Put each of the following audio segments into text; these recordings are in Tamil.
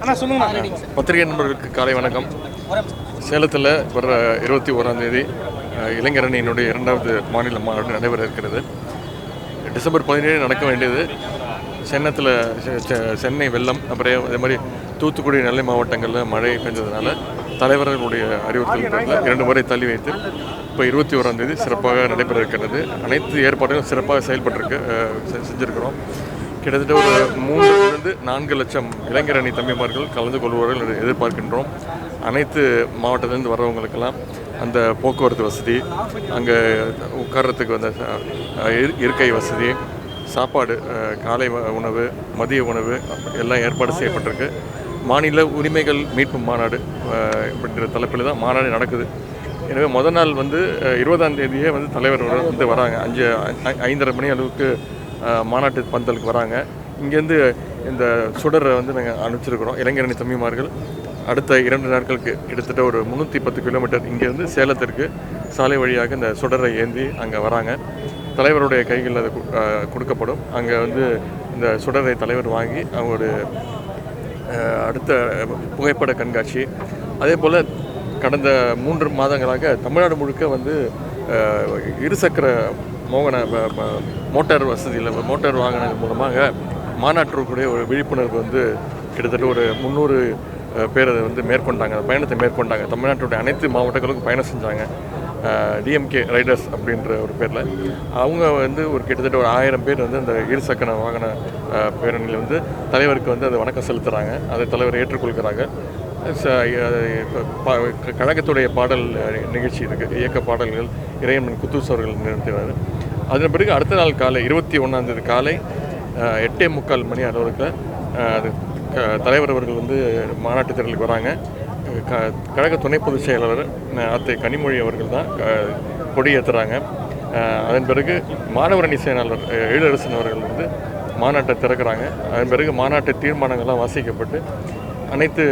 அண்ணா சொல்லுங்க பத்திரிகை நண்பர்களுக்கு காலை வணக்கம். சேலத்தில் வர இருபத்தி ஓராம் தேதி இளைஞரணியினுடைய இரண்டாவது மாநில மாநாடு நடைபெற இருக்கிறது. டிசம்பர் பதினேழு நடக்க வேண்டியது. சென்னத்தில் செ- செ- சென்னை வெள்ளம் அப்புறம் அதே மாதிரி தூத்துக்குடி நெல்லை மாவட்டங்களில் மழை பெஞ்சதுனால தலைவர்களுடைய அறிவுறுத்தல் இரண்டு முறை தள்ளி வைத்து இப்போ இருபத்தி ஓராம் தேதி சிறப்பாக நடைபெற இருக்கிறது. அனைத்து ஏற்பாடுகளும் சிறப்பாக செயல்பட்டிருக்கு செஞ்சிருக்கிறோம். கிட்டத்தட்ட ஒரு மூன்றிலிருந்து நான்கு லட்சம் இளைஞர் அணி தம்பிமார்கள் கலந்து கொள்வார்கள் என்று எதிர்பார்க்கின்றோம். அனைத்து மாவட்டத்திலிருந்து வரவங்களுக்கெல்லாம் அந்த போக்குவரத்து வசதி அங்கே உட்கார்றதுக்கு வந்த இரு- இருக்கை வசதி சாப்பாடு காலை உணவு மதிய உணவு எல்லாம் ஏற்பாடு செய்யப்பட்டிருக்கு. மாநில உரிமைகள் மீட்பு மாநாடு அப்படின்ற தலைப்பில் தான் மாநாடு நடக்குது. எனவே முதல் நாள் வந்து இருபதாம் தேதியே வந்து தலைவர் வந்து வராங்க. அஞ்சு ஐந்தரை மணி அளவுக்கு மாநாட்டு பந்தலுக்கு வராங்க. இங்கேருந்து இந்த சுடரை வந்து நாங்கள் அனுப்பிச்சிருக்கிறோம். இளைஞரணி தம்பிமார்கள். அடுத்த இரண்டு நாட்களுக்கு கிட்டத்தட்ட ஒரு முந்நூற்றி பத்து கிலோமீட்டர் இங்கேருந்து சேலத்திற்கு சாலை வழியாக இந்த சுடரை ஏந்தி அங்கே வராங்க. தலைவருடைய கைகளில் அது கொடுக்கப்படும். அங்கே வந்து இந்த சுடரை தலைவர் வாங்கி அவங்களுடைய அடுத்த புகைப்பட கண்காட்சி. அதே போல் கடந்த மூன்று மாதங்களாக தமிழ்நாடு முழுக்க வந்து இருசக்கர மோகன ப- மோட்டார் வசதியில் மோட்டார் வாகனங்கள் மூலமாக மாநாட்டிற்குடைய ஒரு விழிப்புணர்வு வந்து கிட்டத்தட்ட ஒரு முந்நூறு பேர் அதை வந்து மேற்கொண்டாங்க. அந்த பயணத்தை மேற்கொண்டாங்க. தமிழ்நாட்டுடைய அனைத்து மாவட்டங்களுக்கும் பயணம் செஞ்சாங்க. டிஎம்கே ரைடர்ஸ் அப்படின்ற ஒரு பேரில். அவங்க வந்து ஒரு கிட்டத்தட்ட ஒரு ஆயிரம் பேர் வந்து அந்த இருசக்கர வாகன பேரணியில் வந்து தலைவருக்கு வந்து அதை வணக்கம் செலுத்துகிறாங்க அதை தலைவர் ஏற்றுக்கொள்கிறாங்க. பா- கழகத்துடைய பாடல் நிகழ்ச்சி இருக்குது இயக்க பாடல்கள் இறையம்மன் குத்தூஸ் அவர்கள் நிறுத்தினார். அதன் பிறகு அடுத்த நாள் காலை இருபத்தி ஒன்றாந்தேதி காலை எட்டே முக்கால் மணி அளவுக்கு அது தலைவர் அவர்கள் வந்து மாநாட்டு திரலுக்கு வராங்க. க கழக துணை பொதுச் செயலாளர் அத்தை கனிமொழி அவர்கள் தான் கொடியேற்றுறாங்க கொடி ஏற்றுறாங்க அதன் பிறகு மாணவரணி செயலாளர் அஹ், எழிலரசன் அவர்கள் வந்து மாநாட்டை திறக்கிறாங்க. அதன் பிறகு மாநாட்டு தீர்மானங்கள்லாம் வாசிக்கப்பட்டு அனைத்து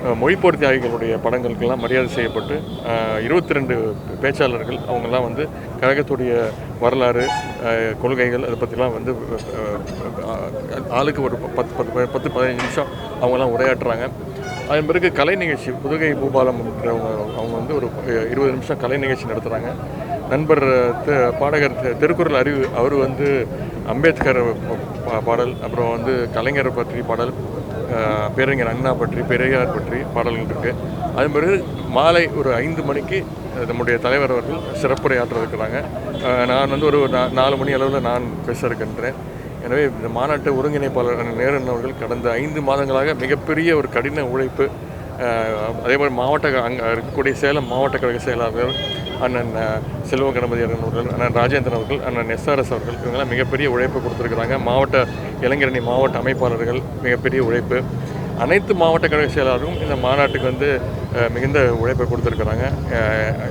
அஹ், மொழிப்போர் தியாகிகளுடைய படங்களுக்கெல்லாம் மரியாதை செய்யப்பட்டு இருபத்தி ரெண்டு பேச்சாளர்கள் அவங்கெல்லாம் வந்து கழகத்துடைய வரலாறு கொள்கைகள் அதை பற்றிலாம் வந்து ஆளுக்கு ஒரு பத்து பத்து பத்து பதினஞ்சு நிமிஷம் அவங்கெல்லாம் உரையாற்றுறாங்க. அதன் பிறகு கலை நிகழ்ச்சி புதுகை பூபாலம் அவங்க வந்து ஒரு இருபது நிமிஷம் கலை நிகழ்ச்சி நடத்துகிறாங்க நண்பர் பாடகர் திருக்குறள் அறிவு அவர் வந்து அம்பேத்கர் பா- பாடல் அப்புறம் வந்து கலைஞரை பற்றி பாடல் பேரறிஞர் அண்ணா பற்றி பெரியார் பற்றி பாடல்கள் இருக்குது அதே பிறகு மாலை ஒரு ஐந்து மணிக்கு நம்முடைய தலைவர் அவர்கள் சிறப்புரையாற்ற இருக்கிறாங்க நான் வந்து ஒரு நா- நாலு மணி அளவில் நான் பேச இருக்கின்றேன். எனவே இந்த மாநாட்டு ஒருங்கிணைப்பாளர் நேரன் அவர்கள் கடந்த ஐந்து மாதங்களாக மிகப்பெரிய ஒரு கடின உழைப்பு அதே மாதிரி மாவட்ட அங்கே இருக்கக்கூடிய சேலம் மாவட்ட கழக செயலாளர் அண்ணன் செல்வ கணபதி அண்ணன் அவர்கள் அண்ணன் ராஜேந்திரன் அவர்கள் அண்ணன் எஸ்ஆர்எஸ் அவர்கள் இவங்கெல்லாம் மிகப்பெரிய உழைப்பு கொடுத்துருக்குறாங்க. மாவட்ட இளைஞரணி மாவட்ட அமைப்பாளர்கள் மிகப்பெரிய உழைப்பு. அனைத்து மாவட்ட கழக செயலாளரும் இந்த மாநாட்டுக்கு வந்து மிகுந்த உழைப்பை கொடுத்துருக்குறாங்க.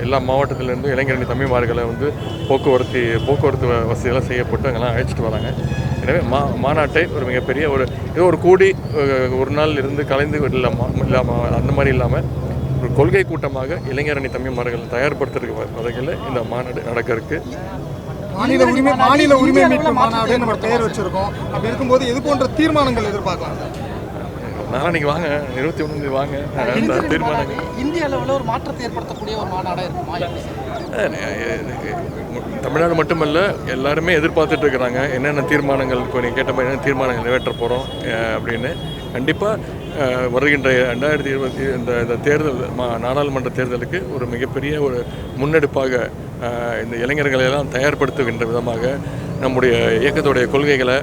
எல்லா மாவட்டத்திலேருந்து இளைஞரணி தமிழ்மார்களை வந்து போக்குவரத்து போக்குவரத்து வ- வசதியெல்லாம் செய்யப்பட்டு அங்கெல்லாம் அழைச்சிட்டு வராங்க. எனவே மா மாநாட்டை ஒரு மிகப்பெரிய ஒரு ஏதோ ஒரு கூடி ஒரு நாள் இருந்து கலைந்து இல்லாமல் இல்லாமல் அந்த மாதிரி இல்லாமல் ஒரு கொள்கை கூட்டமாக இளைஞரணி தம்பிமார்கள் தயார்படுத்துறதுக்கு வகையில் இந்த மாநாடு நடக்க இருக்கு. மாநில உரிமை மாநில உரிமை மீட்பு மாநாடு நம்ம பெயர் வச்சிருக்கோம். அப்படி இருக்கும்போது இது போன்ற தீர்மானங்கள் எதிர்பார்க்கலாம் நாளைக்கு வாங்க இருபத்தி ஒன்றாந்தேதி வாங்க. தீர்மானங்கள். இந்திய அளவில் ஒரு மாற்றத்தை ஏற்படுத்தக்கூடிய ஒரு மாநாடாக இருக்குமா? தமிழ்நாடு மட்டுமல்ல எல்லாருமே எதிர்பார்த்துட்டு இருக்கிறாங்க. என்னென்ன தீர்மானங்கள் இப்போ நீங்கள் கேட்ட மாதிரி என்னென்ன தீர்மானங்கள் நிறைவேற்ற போகிறோம் அப்படின்னு. கண்டிப்பாக வருகின்ற ரெண்டாயிரத்தி இருபத்தி இந்த இந்த தேர்தல் மா நாடாளுமன்ற தேர்தலுக்கு ஒரு மிகப்பெரிய ஒரு முன்னெடுப்பாக இந்த இளைஞர்களை எல்லாம் தயார்படுத்துகின்ற விதமாக நம்முடைய இயக்கத்துடைய கொள்கைகளை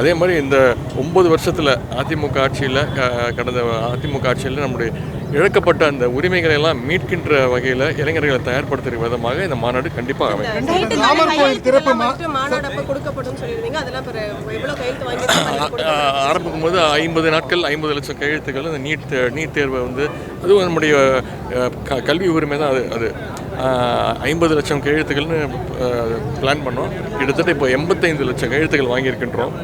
அதே மாதிரி இந்த ஒம்பது வருஷத்தில் அதிமுக ஆட்சியில் கடந்த அதிமுக ஆட்சியில் நம்முடைய இழக்கப்பட்ட அந்த உரிமைகளை எல்லாம் மீட்கின்ற வகையில் இளைஞர்களை தயார்படுத்துகிற விதமாக இந்த மாநாடு கண்டிப்பாக அமையும். ஆரம்பிக்கும் போது ஐம்பது நாட்கள் ஐம்பது லட்சம் கையெழுத்துக்கள் இந்த நீட் தே- நீட் தேர்வை வந்து அதுவும் நம்முடைய கல்வி உரிமை தான் அது அது. ஐம்பது லட்சம் கையெழுத்துக்கள்னு பிளான் பண்ணோம். கிட்டத்தட்ட இப்போ எண்பத்தைந்து லட்சம் கையெழுத்துக்கள் வாங்கியிருக்கின்றோம்.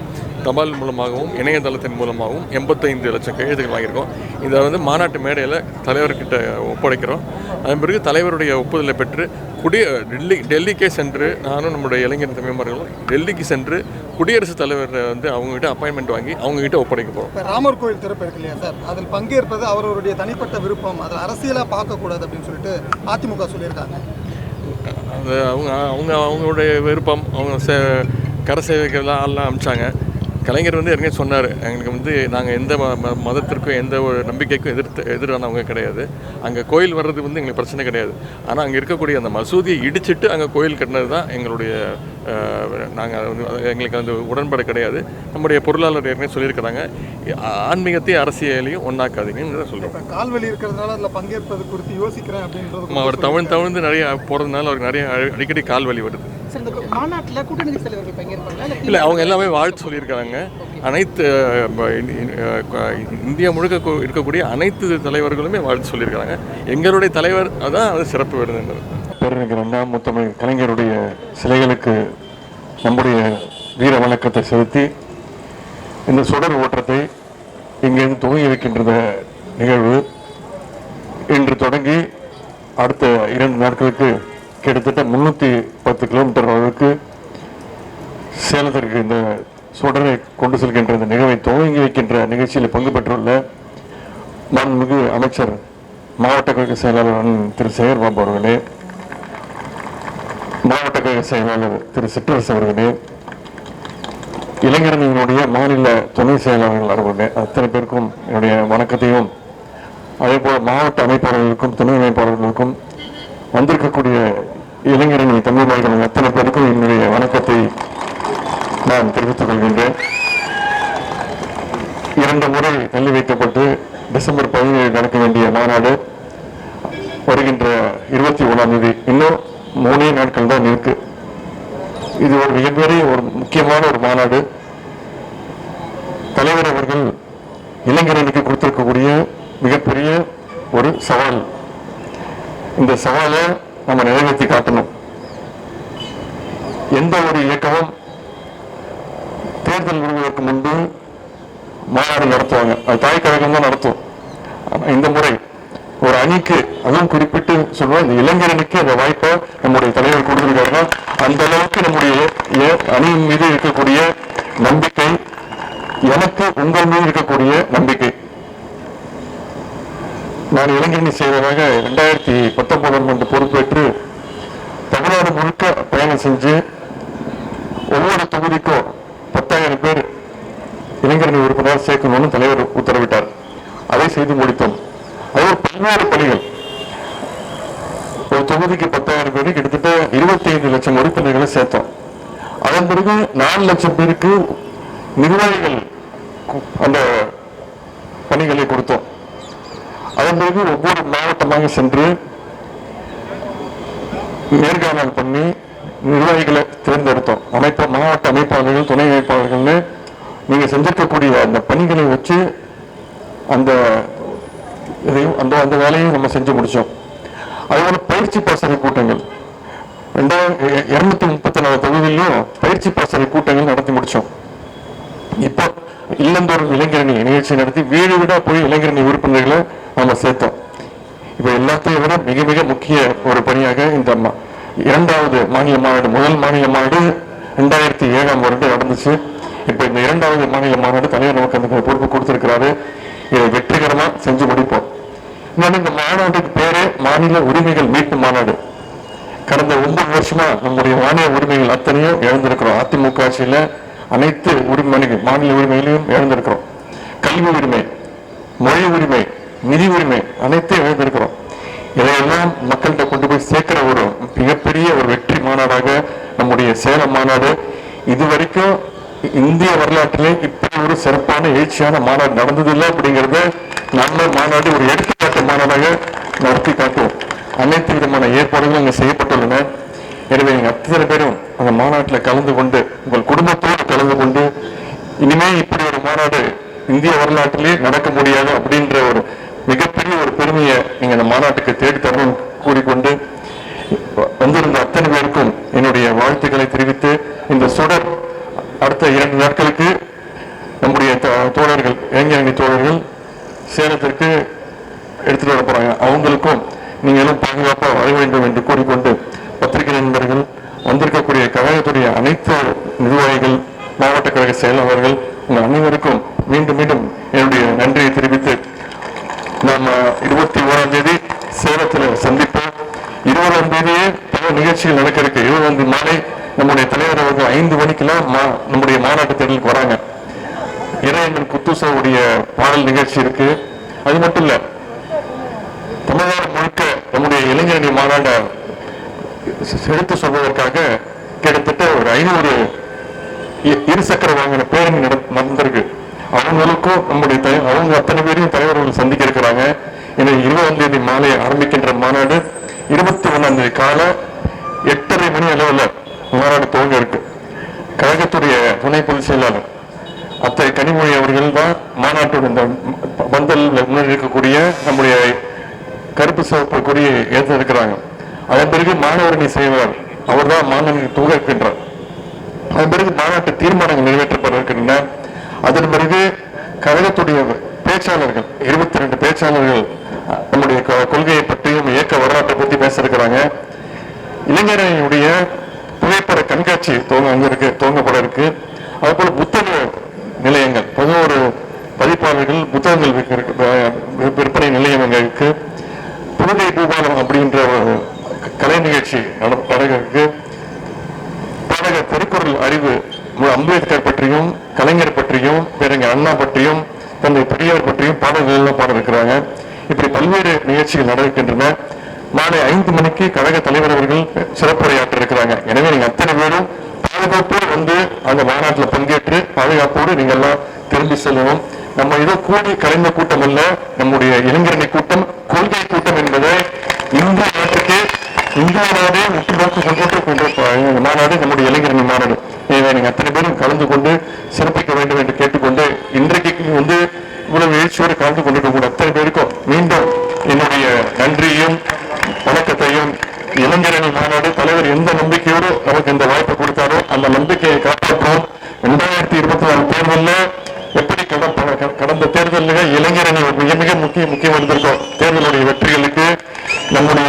தபால் மூலமாகவும் இணையதளத்தின் மூலமாகவும் எண்பத்தைந்து லட்சம் கையெழுத்துக்கள் வாங்கியிருக்கோம். இதை வந்து மாநாட்டு மேடையில் தலைவர்கிட்ட ஒப்படைக்கிறோம். அதன் பிறகு தலைவருடைய ஒப்புதலை பெற்று குடி டெல்லி டெல்லிக்கே சென்று நானும் நம்முடைய இளைஞர் தமிழ்மார்களும் டெல்லிக்கு சென்று குடியரசுத் தலைவர் வந்து அவங்ககிட்ட அப்பாயின்மெண்ட் வாங்கி அவங்ககிட்ட ஒப்படைக்க போகிறோம் இப்போ ராமர் கோயில் திறப்பு இருக்கு இல்லையா சார்? அதில் பங்கேற்பது அவரவருடைய தனிப்பட்ட விருப்பம். அதில் அரசியலாக பார்க்கக்கூடாது அப்படின்னு சொல்லிட்டு அதிமுக சொல்லியிருக்காங்க. அது அவங்க அவங்க அவங்களுடைய விருப்பம். அவங்க சே கர சேவைகள்லாம் ஆள்லாம் அமிச்சாங்க. கலைஞர் வந்து ஏற்கனவே சொன்னார். எங்களுக்கு வந்து நாங்கள் எந்த மதத்திற்கும் எந்த ஒரு நம்பிக்கைக்கும் எதிர்த்து எதிரானவங்க கிடையாது. அங்கே கோயில் வர்றது வந்து எங்களுக்கு பிரச்சனை கிடையாது. ஆனால் அங்கே இருக்கக்கூடிய அந்த மசூதியை இடிச்சிட்டு அங்கே கோயில் கட்டினது தான் எங்களுடைய நாங்கள் எங்களுக்கு அந்த உடன்பாடு கிடையாது. நம்முடைய பொருளாளர் ஏற்கனவே சொல்லியிருக்கிறாங்க. ஆன்மீகத்தையும் அரசியலையும் ஒன்றாக்காதீங்கன்னு தான் சொல்கிறோம் கால்வலி இருக்கிறதுனால அதில் பங்கேற்பது குறித்து யோசிக்கிறேன் அப்படின்றது அவர் தவிழ்ந்து தவிழ்ந்து நிறைய போகிறதுனால அவருக்கு நிறைய அடி- அடிக்கடி கால் வலி வருது. இல்லை அவங்க எல்லாமே வாழ்த்து சொல்லியிருக்காங்க அனைத்து இந்தியா முழுக்க இருக்கக்கூடிய அனைத்து தலைவர்களுமே வாழ்த்து சொல்லியிருக்காங்க எங்களுடைய தலைவர் அதான் அது சிறப்பு விருதுன்றது பேரறிஞர் அண்ணா முத்தமிழ் கலைஞருடைய சிலைகளுக்கு நம்முடைய வீர வணக்கத்தை செலுத்தி இந்த சுடர் ஓட்டத்தை இங்கிருந்து துவங்கி வைக்கின்ற நிகழ்வு இன்று தொடங்கி அடுத்த இரண்டு நாட்களுக்கு கிட்டத்தட்ட முன்னூற்றி பத்து கிலோமீட்டர் அளவுக்கு சேலத்திற்கு இந்த சுடரை கொண்டு செல்கின்ற இந்த நிகழ்வை துவங்கி வைக்கின்ற நிகழ்ச்சியில் பங்கு பெற்றுள்ள மாண்புமிகு அமைச்சர் மாவட்ட கழக செயலாளர் திரு சேகர்பாபு அவர்களே மாவட்ட கழக செயலாளர் திரு சிற்றரசு அவர்களே இளைஞரணியினுடைய மாநில துணை செயலாளர்கள் அவர்களே அத்தனை பேருக்கும் என்னுடைய வணக்கத்தையும் அதே போல மாவட்ட அமைப்பாளர்களுக்கும் துணை அமைப்பாளர்களுக்கும் வந்திருக்கக்கூடிய இளைஞரணி தமிழ்மார்கள் அத்தனை பேருக்கும் என்னுடைய வணக்கத்தை நான் தெரிவித்துக் கொள்கின்றேன். இரண்டு முறை தள்ளி வைக்கப்பட்டு டிசம்பர் பதினேழு நடக்க வேண்டிய மாநாடு வருகின்ற இருபத்தி ஒன்றாம் தேதி. இன்னும் மூணே நாட்கள் தான் இருக்கு. இது ஒரு மிகப்பெரிய ஒரு முக்கியமான ஒரு மாநாடு. தலைவர் அவர்கள் இளைஞர்களுக்கு கொடுத்திருக்கக்கூடிய மிகப்பெரிய ஒரு சவால். இந்த சவாலை நம்ம நிறைவேற்றி காட்டணும். எந்த ஒரு இயக்கமும் தேர்தல் முடிவதற்கு முன்பு மாநாடு நடத்துவாங்க. அது தாய் கழகம் தான் நடத்தும். ஆனால் இந்த முறை ஒரு அணிக்கு அதுவும் குறிப்பிட்டு சொல்லுவோம் இந்த இளைஞரணிக்கு அந்த வாய்ப்பை நம்முடைய தலைவர் கொடுத்திருக்காங்க அந்த அளவுக்கு நம்முடைய ஏ- அணியின் மீது இருக்கக்கூடிய நம்பிக்கை எனக்கு உங்கள் மீது இருக்கக்கூடிய நம்பிக்கை. நான் இளைஞரணி செயலராக ரெண்டாயிரத்தி பத்தொன்பதாம் ஆண்டு பொறுப்பேற்று தமிழ்நாடு முழுக்க பயணம் செஞ்சு ஒவ்வொரு தொகுதிக்கும் பத்தாயிரம் பேர் இளைஞரணி உறுப்பினர் சேர்க்கணும்னு தலைவர் உத்தரவிட்டார். அதை செய்து முடித்தோம். அதே பல்வேறு பணிகள். ஒரு தொகுதிக்கு பத்தாயிரம் பேர் கிட்டத்தட்ட இருபத்தி ஐந்து லட்சம் உறுப்பினர்களை சேர்த்தோம். அதன் பிறகு நாலு லட்சம் பேருக்கு நிர்வாகிகள் அந்த பணிகளை கொடுத்தோம். அதன் பிறகு ஒவ்வொரு மாவட்டமாக சென்று நேர்காணல் பண்ணி நிர்வாகிகளை தேர்ந்தெடுத்தோம். அமைப்பு மாவட்ட அமைப்பாளர்கள் துணை அமைப்பாளர்கள்னு நீங்க செஞ்சிருக்கக்கூடிய அந்த பணிகளை வச்சு அந்த இதையும் அந்த அந்த வேலையும் நம்ம செஞ்சு முடிச்சோம். அதேபோல் பயிற்சி பாசறை கூட்டங்கள். ரெண்டாயிரம் இரநூத்தி முப்பத்தி நாலு தொகுதியிலும் பயிற்சி பாசறை கூட்டங்கள் நடத்தி முடிச்சோம். இப்போ இல்லந்தோறும் இளைஞரணி நிகழ்ச்சி நடத்தி வீடு வீடாக போய் இளைஞரணி உறுப்பினர்களை நம்ம சேர்த்தோம். இப்போ எல்லாத்தையும் விட மிக மிக முக்கிய ஒரு பணியாக இந்த இரண்டாவது மாநில மாநாடு முதல் மாநில மாநாடு ரெண்டாயிரத்தி ஏழாம் வருடம் நடந்துச்சு. இப்போ இந்த இரண்டாவது மாநில மாநாடு தலைவர் நமக்கு அந்த பொறுப்பு கொடுத்துருக்கிறாரு. இதை வெற்றிகரமா செஞ்சு முடிப்போம். இன்னொன்று இந்த மாநாட்டுக்கு பேரே மாநில உரிமைகள் மீட்பு மாநாடு. கடந்த ஒன்பது வருஷமா நம்முடைய மாநில உரிமைகள் அத்தனையும் இழந்திருக்கிறோம். அதிமுக ஆட்சியில் அனைத்து உரிமைகளையும் மாநில உரிமைகளையும் இழந்திருக்கிறோம். கல்வி உரிமை மொழி உரிமை நிதி உரிமை அனைத்தையும் இழந்திருக்கிறோம். இதையெல்லாம் மக்கள்கிட்ட கொண்டு போய் சேர்க்கிற ஒரு மிகப்பெரிய ஒரு வெற்றி மாநாடாக நம்முடைய சேலம் மாநாடு இது வரைக்கும் இந்திய வரலாற்றிலே இப்படி ஒரு சிறப்பான எழுச்சியான மாநாடு நடந்ததில்லை அப்படிங்கிறத நம்ம மாநாடு ஒரு எடுத்துக்காட்டு மாநாடாக நடத்தி காட்டுவோம். அனைத்து விதமான ஏற்பாடுகளும் இங்கே செய்யப்பட்டுள்ளன. எனவே நீங்கள் அத்தனை பேரும் அந்த மாநாட்டில் கலந்து கொண்டு உங்கள் குடும்பத்தோடு கலந்து கொண்டு இனிமே இப்படி ஒரு மாநாடு இந்திய வரலாற்றிலே நடக்க முடியாது அப்படின்ற ஒரு மிகப்பெரிய ஒரு பெருமையை நீங்கள் அந்த மாநாட்டுக்கு தேடி தரணும் கூறிக்கொண்டு வந்திருந்த அத்தனை பேருக்கும் என்னுடைய வாழ்த்துக்களை தெரிவித்து இந்த சுடர் அடுத்த இரண்டு நாட்களுக்கு நம்முடைய தோ- தோழர்கள் இளைஞரணி தோழர்கள் சேலத்திற்கு எடுத்துட்டு வர போறாங்க. அவங்களுக்கும் நீங்களும் பாதுகாப்பாக வர வேண்டும் என்று கூறிக்கொண்டு செயலர் உங்கள் அனைவருக்கும் மீண்டும் மீண்டும் என்னுடைய நன்றியை தெரிவித்து நாம் இருபத்தி ஓராம் தேதி சேலத்தில் சந்திப்போம். இருபதாம் தேதியே பல நிகழ்ச்சிகள் நடக்க இருக்கு. இருபதாம் மாலை நம்முடைய தலைவர் அவர்கள் ஐந்து மணிக்கெல்லாம் நம்முடைய மாநாட்டு தேர்தலுக்கு வராங்க. இறையண்ணன் குத்துசாவுடைய பாடல் நிகழ்ச்சி இருக்கு. அது மட்டும் இல்ல தமிழ்நாடு முழுக்க நம்முடைய இளைஞரணி மாநாட செலுத்து சொல்வதற்காக கிட்டத்தட்ட ஒரு ஐநூறு இருசக்கர வாகன பேரணி நடந்திருக்கு. அவங்களுக்கும் நம்முடைய தலை அவங்க அத்தனை பேரையும் தலைவர்கள் சந்திக்க இருக்கிறாங்க. எனவே இருபதாம் தேதி மாலை ஆரம்பிக்கின்ற மாநாடு இருபத்தி ஒன்றாம் தேதி காலை எட்டரை மணி அளவில் மாநாடு துவங்க இருக்கு. கழகத்துடைய துணை பொதுச் செயலாளர் அத்தை கனிமொழி அவர்கள் தான் மாநாட்டோட இந்த பந்தல் முன்னாடி இருக்கக்கூடிய நம்முடைய கருப்பு சிவப்பு கொடியை இருக்கிறாங்க அதன் பிறகு மாணவரணி செய்வார் அவர் தான் மாணவனை இருக்கின்றார் அதன் பிறகு மாநாட்டு தீர்மானங்கள் நிறைவேற்றப்பட இருக்கின்றன அதன் பிறகு கழகத்துடைய பேச்சாளர்கள் இருபத்தி ரெண்டு பேச்சாளர்கள் நம்முடைய கொள்கையை பற்றியும் இயக்க வரலாற்றை பற்றி பேச இருக்கிறாங்க புகைப்பட கண்காட்சி துவங்க அங்கே இருக்கு துவங்கப்பட இருக்கு. அதுபோல புத்தக நிலையங்கள் பதினோரு பதிப்பாளர்கள் புத்தகங்கள் விற்க விற்பனை நிலையம் அங்கே இருக்கு. புதுகை பூபாலம் அப்படின்ற ஒரு கலை நிகழ்ச்சி நட- நடக்க இருக்கு பாடக திருக்குறள் அறிவு மு- அம்பேத்கர் பற்றியும் கலைஞர் பற்றியும் பேரங்க அண்ணா பற்றியும் தந்தை பெரியார் பற்றியும் பாடல்கள் பாடிருக்கிறாங்க இப்படி பல்வேறு நிகழ்ச்சிகள் நடக்கின்றன. மாலை ஐந்து மணிக்கு கழக தலைவர் அவர்கள் சிறப்புரையாற்ற இருக்கிறாங்க எனவே நீங்க அத்தனை பேரும் பாதுகாப்போடு வந்து அந்த மாநாட்டில் பங்கேற்று பாதுகாப்போடு நீங்க எல்லாம் திரும்பி செல்லணும். நம்ம ஏதோ கூடி கலைந்த கூட்டம் அல்ல நம்முடைய இளைஞரணி கூட்டம் கொள்கை கூட்டம் என்பதை இந்திய நாட்டுக்கு இந்திய நாடே முற்று நோக்கி கொண்டு மாநாடு நம்முடைய இளைஞரணி மாநாடு. எனவே நீங்கள் அத்தனை பேரும் கலந்து கொண்டு சிறப்பிக்க வேண்டும் என்று கேட்டுக்கொண்டு இன்றைக்கு வந்து இவ்வளவு எழுச்சியோடு கலந்து கொண்டிருக்கக்கூடிய அத்தனை பேருக்கும் மீண்டும் என்னுடைய நன்றியையும் வணக்கத்தையும் இளைஞரணி மாநாடு தலைவர் எந்த நம்பிக்கையோடு நமக்கு இந்த வாய்ப்பை கொடுத்தாரோ அந்த நம்பிக்கையை காப்பாற்றுவோம். இரண்டாயிரத்தி இருபத்தி நாலு தேர்தலில் எப்படி கடந்த கடந்த தேர்தலில் இளைஞரணி மிக மிக முக்கிய முக்கியம் இருந்திருக்கும் தேர்தலுடைய வெற்றிகளுக்கு நம்முடைய